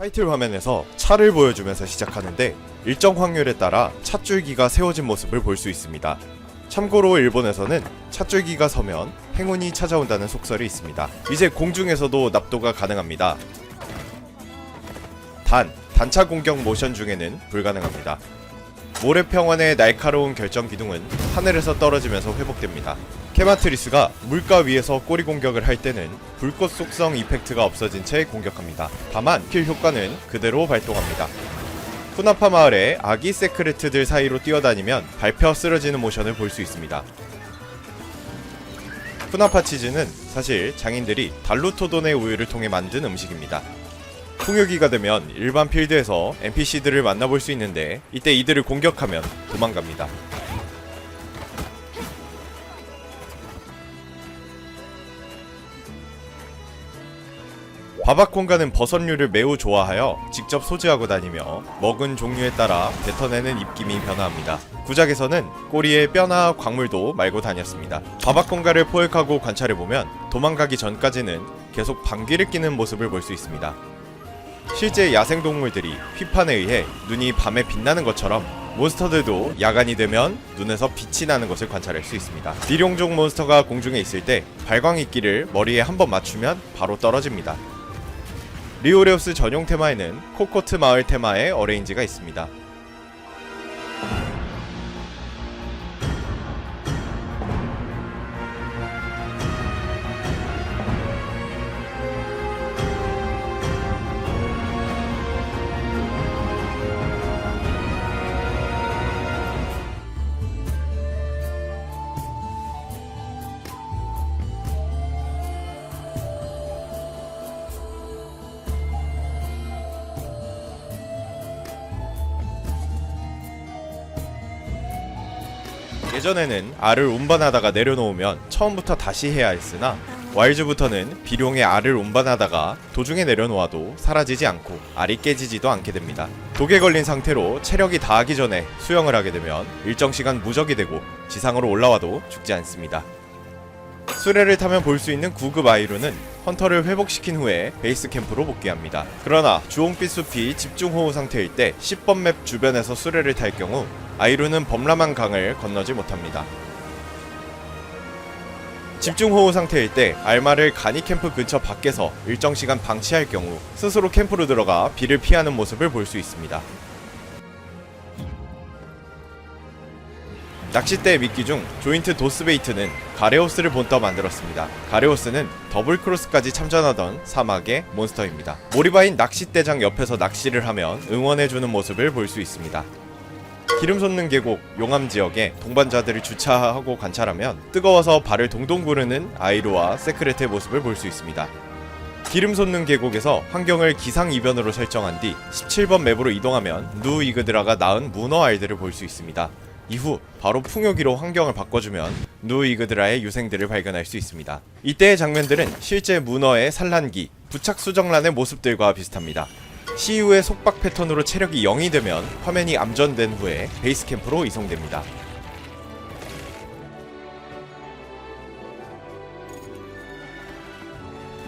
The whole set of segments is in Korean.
타이틀 화면에서 차를 보여주면서 시작하는데 일정 확률에 따라 찻줄기가 세워진 모습을 볼 수 있습니다. 참고로 일본에서는 찻줄기가 서면 행운이 찾아온다는 속설이 있습니다. 이제 공중에서도 납도가 가능합니다. 단, 단차 공격 모션 중에는 불가능합니다. 모래평원의 날카로운 결정 기둥은 하늘에서 떨어지면서 회복됩니다. 케마트리스가 물가 위에서 꼬리 공격을 할 때는 불꽃 속성 이펙트가 없어진 채 공격합니다. 다만 킬 효과는 그대로 발동합니다. 후나파 마을의 아기 세크레트들 사이로 뛰어다니면 밟혀 쓰러지는 모션을 볼 수 있습니다. 후나파 치즈는 사실 장인들이 달루토돈의 우유를 통해 만든 음식입니다. 풍요기가 되면 일반 필드에서 NPC들을 만나볼 수 있는데 이때 이들을 공격하면 도망갑니다. 바바콘가는 버섯류를 매우 좋아하여 직접 소지하고 다니며 먹은 종류에 따라 뱉어내는 입김이 변화합니다. 구작에서는 꼬리에 뼈나 광물도 말고 다녔습니다. 바바콘가를 포획하고 관찰해보면 도망가기 전까지는 계속 방귀를 뀌는 모습을 볼 수 있습니다. 실제 야생동물들이 휘판에 의해 눈이 밤에 빛나는 것처럼 몬스터들도 야간이 되면 눈에서 빛이 나는 것을 관찰할 수 있습니다. 비룡종 몬스터가 공중에 있을 때 발광 이끼를 머리에 한번 맞추면 바로 떨어집니다. 리오레우스 전용 테마에는 코코트 마을 테마의 어레인지가 있습니다. 예전에는 알을 운반하다가 내려놓으면 처음부터 다시 해야 했으나 와일즈부터는 비룡의 알을 운반하다가 도중에 내려놓아도 사라지지 않고 알이 깨지지도 않게 됩니다. 독에 걸린 상태로 체력이 다하기 전에 수영을 하게 되면 일정 시간 무적이 되고 지상으로 올라와도 죽지 않습니다. 수레를 타면 볼 수 있는 9급 아이루는 헌터를 회복시킨 후에 베이스 캠프로 복귀합니다. 그러나 주홍빛 숲이 집중호우 상태일 때 10번 맵 주변에서 수레를 탈 경우 아이루는 범람한 강을 건너지 못합니다. 집중호우 상태일 때 알마를 가니 캠프 근처 밖에서 일정 시간 방치할 경우 스스로 캠프로 들어가 비를 피하는 모습을 볼 수 있습니다. 낚싯대 미끼 중 조인트 도스베이트는 가레오스를 본떠 만들었습니다. 가레오스는 더블 크로스까지 참전하던 사막의 몬스터입니다. 모리바인 낚싯대장 옆에서 낚시를 하면 응원해주는 모습을 볼 수 있습니다. 기름 솟는 계곡 용암 지역에 동반자들을 주차하고 관찰하면 뜨거워서 발을 동동 구르는 아이로와 세크레트의 모습을 볼 수 있습니다. 기름 솟는 계곡에서 환경을 기상 이변으로 설정한 뒤 17번 맵으로 이동하면 누 이그드라가 낳은 문어 알들을 볼 수 있습니다. 이후 바로 풍요기로 환경을 바꿔주면 누 이그드라의 유생들을 발견할 수 있습니다. 이때의 장면들은 실제 문어의 산란기, 부착 수정란의 모습들과 비슷합니다. CU의 속박 패턴으로 체력이 0이 되면 화면이 암전된 후에 베이스 캠프로 이송됩니다.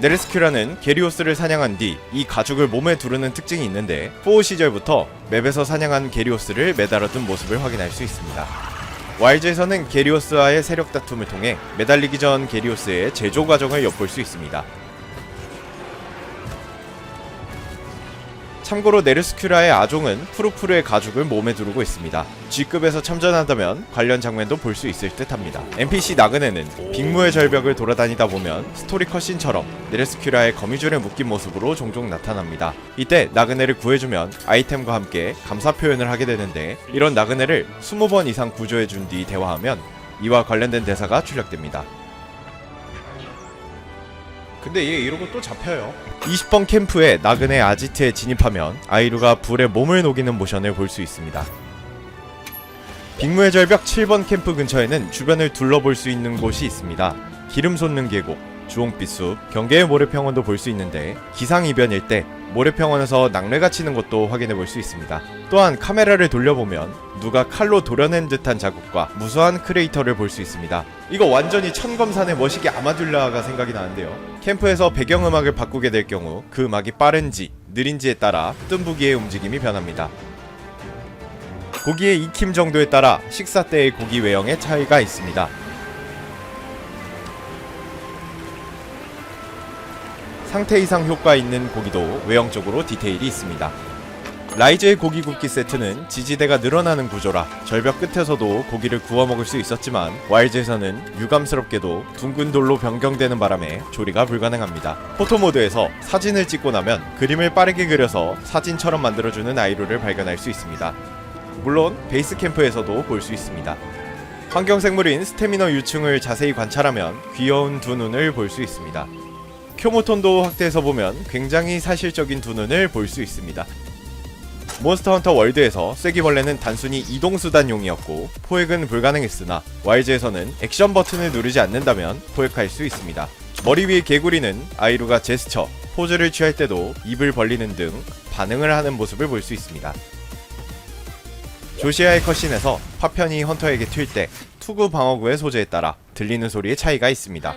네르스큐라는 게리오스를 사냥한 뒤 이 가죽을 몸에 두르는 특징이 있는데 포우 시절부터 맵에서 사냥한 게리오스를 매달아둔 모습을 확인할 수 있습니다. 와일즈에서는 게리오스와의 세력 다툼을 통해 매달리기 전 게리오스의 제조 과정을 엿볼 수 있습니다. 참고로 네르스큐라의 아종은 푸르푸르의 가죽을 몸에 두르고 있습니다. G급에서 참전한다면 관련 장면도 볼 수 있을 듯 합니다. NPC 나그네는 빅무의 절벽을 돌아다니다 보면 스토리 컷신처럼 네르스큐라의 거미줄에 묶인 모습으로 종종 나타납니다. 이때 나그네를 구해주면 아이템과 함께 감사 표현을 하게 되는데 이런 나그네를 20번 이상 구조해준 뒤 대화하면 이와 관련된 대사가 출력됩니다. 근데 얘 이러고 또 잡혀요. 20번 캠프에 나그네 아지트에 진입하면 아이루가 불에 몸을 녹이는 모션을 볼 수 있습니다. 빅무의 절벽 7번 캠프 근처에는 주변을 둘러볼 수 있는 곳이 있습니다. 기름 솟는 계곡, 주홍빛 숲, 경계의 모래평원도 볼 수 있는데 기상이변일 때 모래평원에서 낙뢰가 치는 것도 확인해 볼 수 있습니다. 또한 카메라를 돌려보면 누가 칼로 도려낸 듯한 자국과 무수한 크레이터를 볼 수 있습니다. 이거 완전히 천검산의 머시기 아마듈라가 생각이 나는데요. 캠프에서 배경음악을 바꾸게 될 경우 그 음악이 빠른지 느린지에 따라 뜸부기의 움직임이 변합니다. 고기의 익힘 정도에 따라 식사 때의 고기 외형에 차이가 있습니다. 상태 이상 효과 있는 고기도 외형적으로 디테일이 있습니다. 라이즈의 고기 굽기 세트는 지지대가 늘어나는 구조라 절벽 끝에서도 고기를 구워 먹을 수 있었지만 와일즈에서는 유감스럽게도 둥근 돌로 변경되는 바람에 조리가 불가능합니다. 포토 모드에서 사진을 찍고 나면 그림을 빠르게 그려서 사진처럼 만들어주는 아이루를 발견할 수 있습니다. 물론 베이스 캠프에서도 볼 수 있습니다. 환경생물인 스태미너 유충을 자세히 관찰하면 귀여운 두 눈을 볼 수 있습니다. 큐모톤도 확대해서 보면 굉장히 사실적인 두 눈을 볼 수 있습니다. 몬스터 헌터 월드에서 쐐기벌레는 단순히 이동수단용이었고 포획은 불가능했으나 와일즈에서는 액션 버튼을 누르지 않는다면 포획할 수 있습니다. 머리 위의 개구리는 아이루가 제스처, 포즈를 취할 때도 입을 벌리는 등 반응을 하는 모습을 볼 수 있습니다. 조시아의 컷신에서 파편이 헌터에게 튈 때 투구 방어구의 소재에 따라 들리는 소리의 차이가 있습니다.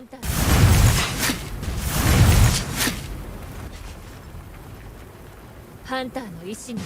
ハンターの意志に。